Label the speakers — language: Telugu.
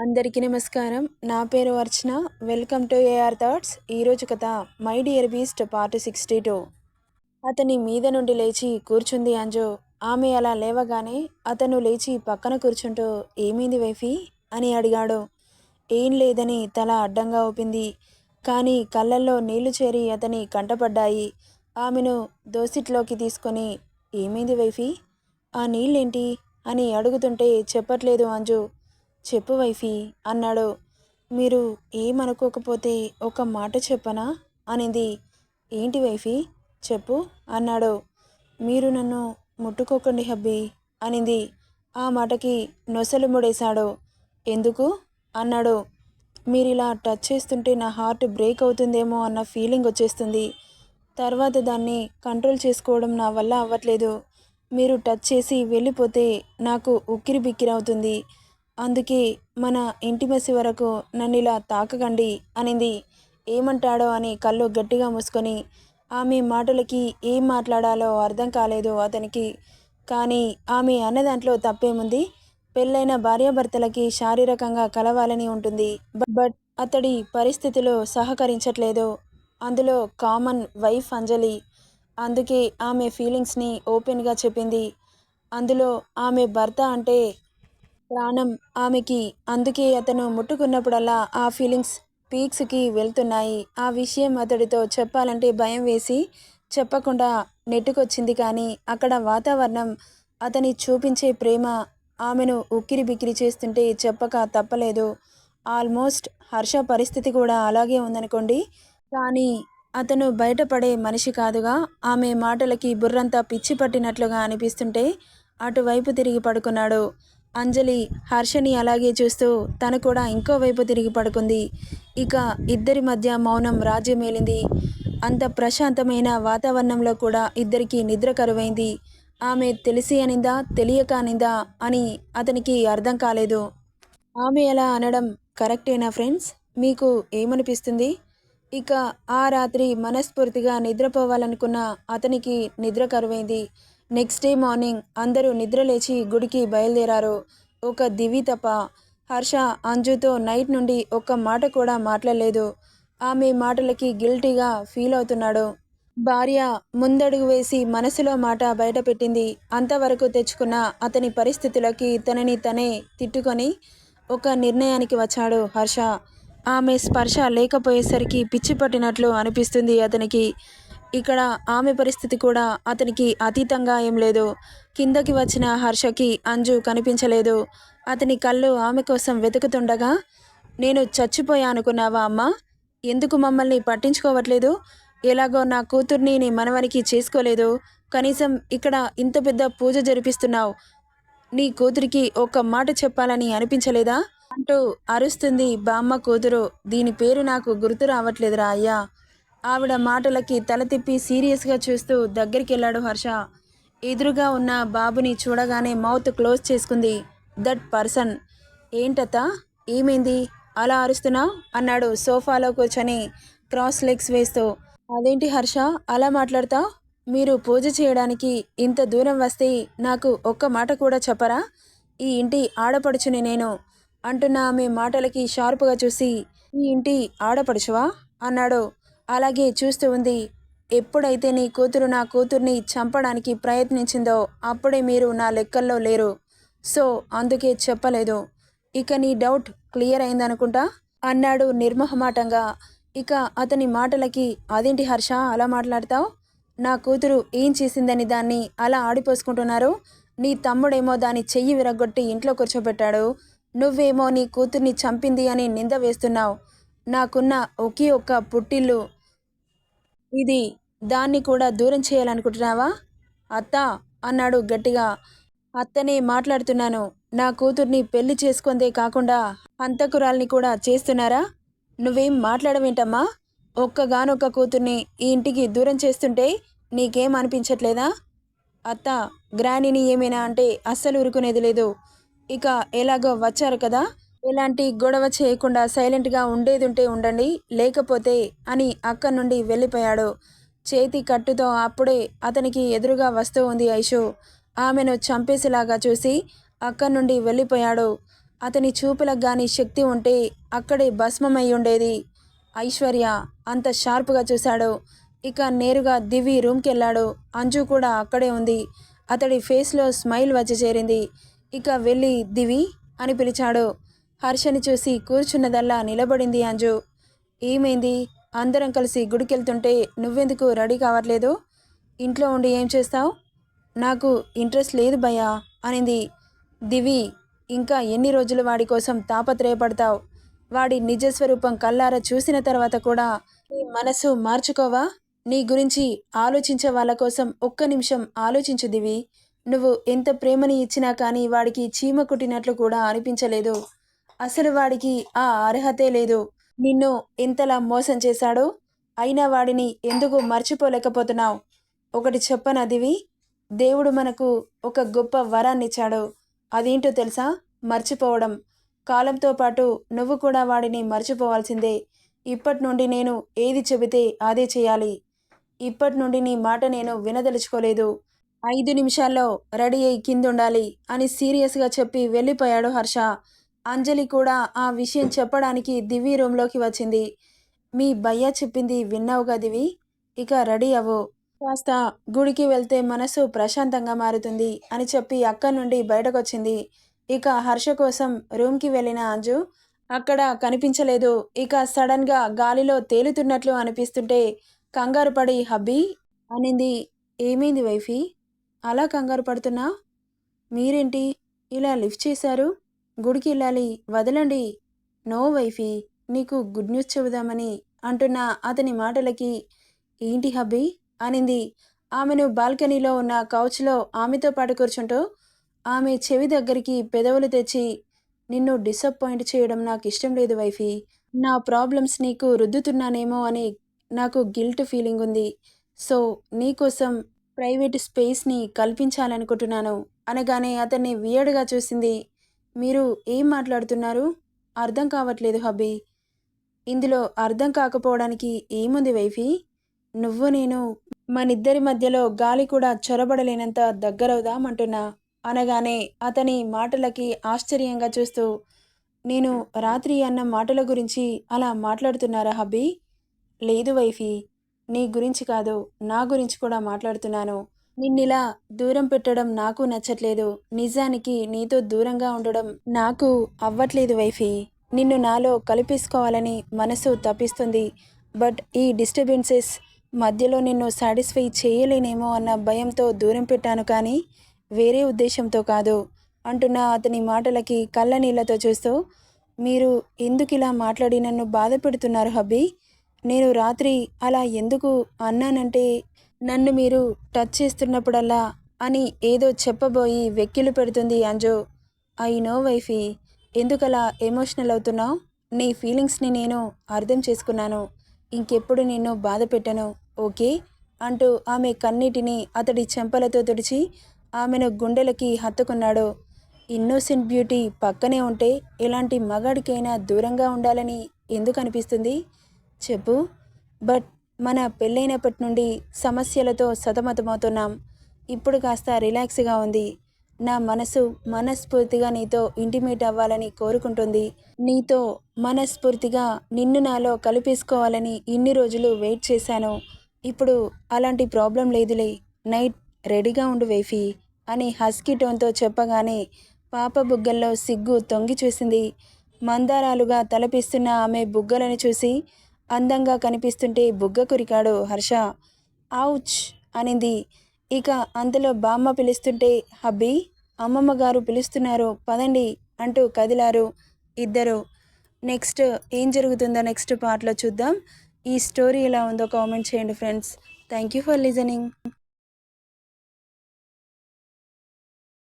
Speaker 1: అందరికీ నమస్కారం. నా పేరు Archana. Welcome to AR thoughts. ఈరోజు కథ my dear beast part sixty two. అతని మీద నుండి లేచి కూర్చుంది అంజు. ఆమె అలా లేవగానే అతను లేచి పక్కన కూర్చుంటూ ఏమైంది వైఫీ? అని అడిగాడు. ఏం లేదని తల అడ్డంగా ఊపింది. కానీ కళ్ళల్లో నీళ్ళు చేరి అతని కంటపడ్డాయి. ఆమెను దోసిట్లోకి తీసుకొని ఏమైంది వైఫీ? ఆ నీళ్ళేంటి? అని అడుగుతుంటే చెప్పట్లేదు అంజు. చెప్పు వైఫీ అన్నాడు. మీరు ఏమనుకోకపోతే ఒక మాట చెప్పనా? అనింది. ఏంటి వైఫీ? చెప్పు అన్నాడు. మీరు నన్ను ముట్టుకోకండి హబ్బీ అనింది. ఆ మాటకి నొసలు ముడేశాడు. ఎందుకు? అన్నాడు. మీరు ఇలా టచ్ చేస్తుంటే నా హార్ట్ బ్రేక్ అవుతుందేమో అన్న ఫీలింగ్ వచ్చేస్తుంది. తర్వాత దాన్ని కంట్రోల్ చేసుకోవడం నా వల్ల అవ్వట్లేదు. మీరు టచ్ చేసి వెళ్ళిపోతే నాకు ఉక్కిరి బిక్కిరి అవుతుంది. అందుకే మన ఇంటి మసి వరకు నన్ను ఇలా తాకకండి అనింది. ఏమంటాడో అని కళ్ళు గట్టిగా మూసుకొని ఆమె మాటలకి ఏం మాట్లాడాలో అర్థం కాలేదు అతనికి. కానీ ఆమె అన్న దాంట్లో తప్పేముంది? పెళ్ళైన భార్యాభర్తలకి శారీరకంగా కలవాలని ఉంటుంది. బట్ అతడి పరిస్థితిలో సహకరించట్లేదు. అందులో కామన్ వైఫ్ అంజలి. అందుకే ఆమె ఫీలింగ్స్ని ఓపెన్గా చెప్పింది. అందులో ఆమె భర్త అంటే ప్రాణం ఆమెకి. అందుకే అతను ముట్టుకున్నప్పుడల్లా ఆ ఫీలింగ్స్ పీక్స్కి వెళ్తున్నాయి. ఆ విషయం అతడితో చెప్పాలంటే భయం వేసి చెప్పకుండా నెట్టుకొచ్చింది కానీ అక్కడ వాతావరణం అతని చూపించే ప్రేమ ఆమెను ఉక్కిరి బిక్కిరి చేస్తుంటే చెప్పక తప్పలేదు. ఆల్మోస్ట్ హర్ష పరిస్థితి కూడా అలాగే ఉందనుకోండి. కానీ అతను బయటపడే మనిషి కాదుగా. ఆమె మాటలకి బుర్రంతా పిచ్చి పట్టినట్లుగా అనిపిస్తుంటే అటువైపు తిరిగి పడుకున్నాడు. అంజలి హర్షని అలాగే చూస్తూ తను కూడా ఇంకో వైపు తిరిగి పడుకుంది. ఇక ఇద్దరి మధ్య మౌనం రాజ్యమేలింది. అంత ప్రశాంతమైన వాతావరణంలో కూడా ఇద్దరికి నిద్ర కరువైంది. ఆమె తెలిసి అనిందా తెలియక అనిందా అని అతనికి అర్థం కాలేదు. ఆమె అలా అనడం కరెక్టేనా ఫ్రెండ్స్? మీకు ఏమనిపిస్తుంది? ఇక ఆ రాత్రి మనస్ఫూర్తిగా నిద్రపోవాలనుకున్న అతనికి నిద్ర కరువైంది. నెక్స్ట్ డే మార్నింగ్ అందరూ నిద్రలేచి గుడికి బయలుదేరారు. ఒక దివి తప్ప హర్ష అంజుతో నైట్ నుండి ఒక్క మాట కూడా మాట్లాడలేదు. ఆమె మాటలకి గిల్టీగా ఫీల్ అవుతున్నాడు. భార్య ముందడుగు వేసి మనసులో మాట బయటపెట్టింది. అంతవరకు తెచ్చుకున్న అతని పరిస్థితులకి తనని తనే తిట్టుకొని ఒక నిర్ణయానికి వచ్చాడు హర్ష. ఆమె స్పర్శ లేకపోయేసరికి పిచ్చి పట్టినట్లు అనిపిస్తుంది అతనికి. ఇక్కడ ఆమె పరిస్థితి కూడా అతనికి అతీతంగా ఏం లేదు. కిందకి వచ్చిన హర్షకి అంజు కనిపించలేదు. అతని కళ్ళు ఆమె కోసం వెతుకుతుండగా నేను చచ్చిపోయా అనుకున్నావా అమ్మా? ఎందుకు మమ్మల్ని పట్టించుకోవట్లేదు? ఎలాగో నా కూతుర్ని నీ మనవనికి చేసుకోలేదు. కనీసం ఇక్కడ ఇంత పెద్ద పూజ జరిపిస్తున్నావు. నీ కూతురికి ఒక్క మాట చెప్పాలని అనిపించలేదా? అంటూ అరుస్తుంది బామ్మ కూతురు. దీని పేరు నాకు గుర్తు రావట్లేదురా అయ్యా. ఆవిడ మాటలకి తల తిప్పి సీరియస్గా చూస్తూ దగ్గరికి వెళ్ళాడు హర్ష. ఎదురుగా ఉన్న బాబుని చూడగానే మౌత్ క్లోజ్ చేసుకుంది. దట్ పర్సన్ ఏంటత? ఏమైంది? అలా అరుస్తున్నావు? అన్నాడు సోఫాలో కూర్చొని క్రాస్ లెగ్స్ వేస్తూ. అదేంటి హర్ష? అలా మాట్లాడతావు? మీరు పూజ చేయడానికి ఇంత దూరం వస్తే నాకు ఒక్క మాట కూడా చెప్పరా? ఈ ఇంటి ఆడపడుచుని నేను అంటున్న ఆమె మాటలకి షార్ప్గా చూసి ఈ ఇంటి ఆడపడుచువా? అన్నాడు అలాగే చూస్తూ ఉంది. ఎప్పుడైతే నీ కూతురు నా కూతుర్ని చంపడానికి ప్రయత్నించిందో అప్పుడే మీరు నా లెక్కల్లో లేరు. సో అందుకే చెప్పలేదు. ఇక నీ డౌట్ క్లియర్ అయిందనుకుంటా? అన్నాడు నిర్మహమాటంగా. ఇక అతని మాటలకి అదేంటి హర్ష అలా మాట్లాడతావు? నా కూతురు ఏం చేసిందని దాన్ని అలా ఆడిపోసుకుంటున్నారు? నీ తమ్ముడేమో దాని చెయ్యి విరగొట్టి ఇంట్లో కూర్చోబెట్టాడు. నువ్వేమో నీ కూతుర్ని చంపింది అని నింద వేస్తున్నావు. నాకున్న ఒకే ఒక్క పుట్టిల్లు ఇది దాన్ని కూడా దూరం చేయాలనుకుంటున్నావా? అత్త అన్నాడు గట్టిగా. అత్తనే మాట్లాడుతున్నాను. నా కూతుర్ని పెళ్ళి చేసుకుందే కాకుండా హంతకురాల్ని కూడా చేస్తున్నారా? నువ్వేం మాట్లాడవేంటమ్మా? ఒక్కగానొక్క కూతుర్ని ఈ ఇంటికి దూరం చేస్తుంటే నీకేం అనిపించట్లేదా? అత్త గ్రానీని ఏమైనా అంటే అస్సలు ఉరుకునేది లేదు. ఇక ఎలాగో వచ్చారు కదా? ఎలాంటి గొడవ చేయకుండా సైలెంట్గా ఉండేది ఉంటే ఉండండి లేకపోతే అని అక్కడి నుండి వెళ్ళిపోయాడు. చేతి కట్టుతో అప్పుడే అతనికి ఎదురుగా వస్తూ ఉంది ఐషు. ఆమెను చంపేసేలాగా చూసి అక్కడి నుండి వెళ్ళిపోయాడు. అతని చూపులకు గాని శక్తి ఉంటే అక్కడే భస్మమై ఉండేది. ఐశ్వర్య అంత షార్ప్గా చూశాడు. ఇక నేరుగా దివి రూమ్కి వెళ్ళాడు అంజు కూడా అక్కడే ఉంది. అతడి ఫేస్లో స్మైల్ వచ్చి చేరింది. ఇక వెళ్ళి దివి అని పిలిచాడు. హర్షని చూసి కూర్చున్నదల్లా నిలబడింది అంజు. ఏమైంది? అందరం కలిసి గుడికెళ్తుంటే నువ్వెందుకు రెడీ కావట్లేదు? ఇంట్లో ఉండి ఏం చేస్తావు? నాకు ఇంట్రెస్ట్ లేదు భయ్యా అనింది. దివి ఇంకా ఎన్ని రోజులు వాడి కోసం తాపత్రయపడతావు? వాడి నిజస్వరూపం కల్లారా చూసిన తర్వాత కూడా నీ మనసు మార్చుకోవా? నీ గురించి ఆలోచించే వాళ్ళ కోసం ఒక్క నిమిషం ఆలోచించు దివి. నువ్వు ఎంత ప్రేమని ఇచ్చినా కానీ వాడికి చీమ కుట్టినట్లు కూడా అనిపించలేదు. అసలు వాడికి ఆ అర్హతే లేదు. నిన్ను ఇంతలా మోసం చేశాడో? అయినా వాడిని ఎందుకు మర్చిపోలేకపోతున్నావు? ఒకటి చెప్పనదివి దేవుడు మనకు ఒక గొప్ప వరాన్ని ఇచ్చాడు. అదేంటో తెలుసా? మర్చిపోవడం. కాలంతో పాటు నువ్వు కూడా వాడిని మర్చిపోవాల్సిందే. ఇప్పటి నుండి నేను ఏది చెబితే అదే చేయాలి. ఇప్పటి నుండి నీ మాట నేను వినదలుచుకోలేదు. ఐదు నిమిషాల్లో రెడీ అయి కిందుండాలి అని సీరియస్గా చెప్పి వెళ్ళిపోయాడు హర్ష. అంజలి కూడా ఆ విషయం చెప్పడానికి దివి రూమ్లోకి వచ్చింది. మీ భయ్య చెప్పింది విన్నావుగా దివి ఇక రెడీ అవ్వు. కాస్త గుడికి వెళ్తే మనసు ప్రశాంతంగా మారుతుంది అని చెప్పి అక్కడి నుండి బయటకొచ్చింది. ఇక హర్ష కోసం రూమ్కి వెళ్ళిన అంజు అక్కడ కనిపించలేదు. ఇక సడన్గా గాలిలో తేలుతున్నట్లు అనిపిస్తుంటే కంగారు పడి హబ్బీ! అనింది. ఏమైంది వైఫీ? అలా కంగారు పడుతున్నా? మీరేంటి ఇలా లిఫ్ట్ చేశారు? గుడికి వెళ్ళాలి వదలండి. నో వైఫీ నీకు గుడ్ న్యూస్ చెబుదామని అంటున్న అతని మాటలకి ఏంటి హబ్బీ? అనింది. ఆమెను బాల్కనీలో ఉన్న కౌచ్లో ఆమెతో పాటు కూర్చుంటూ ఆమె చెవి దగ్గరికి పెదవులు తెచ్చి నిన్ను డిసప్పాయింట్ చేయడం నాకు ఇష్టం లేదు వైఫీ. నా ప్రాబ్లమ్స్ నీకు రుద్దుతున్నానేమో అని నాకు గిల్ట్ ఫీలింగ్ ఉంది. సో నీకోసం ప్రైవేట్ స్పేస్ని కల్పించాలనుకుంటున్నాను అనగానే అతన్ని వియర్డ్గా చూసింది మీరు ఏం మాట్లాడుతున్నారు? అర్థం కావట్లేదు హబ్బీ ఇందులో అర్థం కాకపోవడానికి ఏముంది వైఫీ? నువ్వు నేను మనిద్దరి మధ్యలో గాలి కూడా చొరబడలేనంత దగ్గరవుదామంటున్నా అనగానే అతని మాటలకి ఆశ్చర్యంగా చూస్తూ నేను రాత్రి అన్న మాటల గురించి అలా మాట్లాడుతున్నారా హబ్బీ లేదు వైఫీ నీ గురించి కాదు నా గురించి కూడా మాట్లాడుతున్నాను. నిన్నిలా దూరం పెట్టడం నాకు నచ్చట్లేదు. నిజానికి నీతో దూరంగా ఉండడం నాకు అవ్వట్లేదు వైఫీ. నిన్ను నాలో కలిపేసుకోవాలని మనసు తప్పిస్తుంది. బట్ ఈ డిస్టర్బెన్సెస్ మధ్యలో నిన్ను సాటిస్ఫై చేయలేనేమో అన్న భయంతో దూరం పెట్టాను కానీ వేరే ఉద్దేశంతో కాదు. అంటున్న అతని మాటలకి కళ్ళ నీళ్ళతో చూస్తూ మీరు ఎందుకు ఇలా మాట్లాడి నన్ను బాధ పెడుతున్నారు హబ్బీ? నేను రాత్రి అలా ఎందుకు అన్నానంటే నన్ను మీరు టచ్ చేస్తున్నప్పుడల్లా అని ఏదో చెప్పబోయి వెక్కిలు పెడుతుంది అంజు. ఐ నో వైఫీ ఎందుకలా ఎమోషనల్ అవుతున్నావు? నీ ఫీలింగ్స్ని నేను అర్థం చేసుకున్నాను. ఇంకెప్పుడు నిన్ను బాధ పెట్టను ఓకే? అంటూ ఆమె కన్నీటిని అతడి చెంపలతో తుడిచి ఆమెను గుండెలకి హత్తుకున్నాడు. ఇన్నోసెంట్ బ్యూటీ పక్కనే ఉంటే ఎలాంటి మగాడికైనా దూరంగా ఉండాలని ఎందుకు అనిపిస్తుంది? చెప్పు. బట్ మన పెళ్ళైనప్పటి నుండి సమస్యలతో సతమతమవుతున్నాం. ఇప్పుడు కాస్త రిలాక్స్గా ఉంది. నా మనసు మనస్ఫూర్తిగా నీతో ఇంటిమేట్ అవ్వాలని కోరుకుంటుంది. నీతో మనస్ఫూర్తిగా నిన్ను నాలో కలిపేసుకోవాలని ఇన్ని రోజులు వెయిట్ చేశాను. ఇప్పుడు అలాంటి ప్రాబ్లం లేదులే. నైట్ రెడీగా ఉండు వేఫీ అని హస్కీ టోన్తో చెప్పగానే పాప బుగ్గల్లో సిగ్గు తొంగి చూసింది. మందారాలుగా తలపిస్తున్న ఆమె బుగ్గలను చూసి అందంగా కనిపిస్తుంటే బుగ్గ కురికాడు హర్ష. ఔచ్ అనింది. ఇక అంతలో బామ్మ పిలుస్తుంటే హబ్బీ అమ్మమ్మ గారు పిలుస్తున్నారు పదండి అంటూ కదిలారు ఇద్దరు. నెక్స్ట్ ఏం జరుగుతుందో నెక్స్ట్ పార్ట్లో చూద్దాం. ఈ స్టోరీ ఎలా ఉందో కామెంట్ చేయండి friends. Thank you for listening.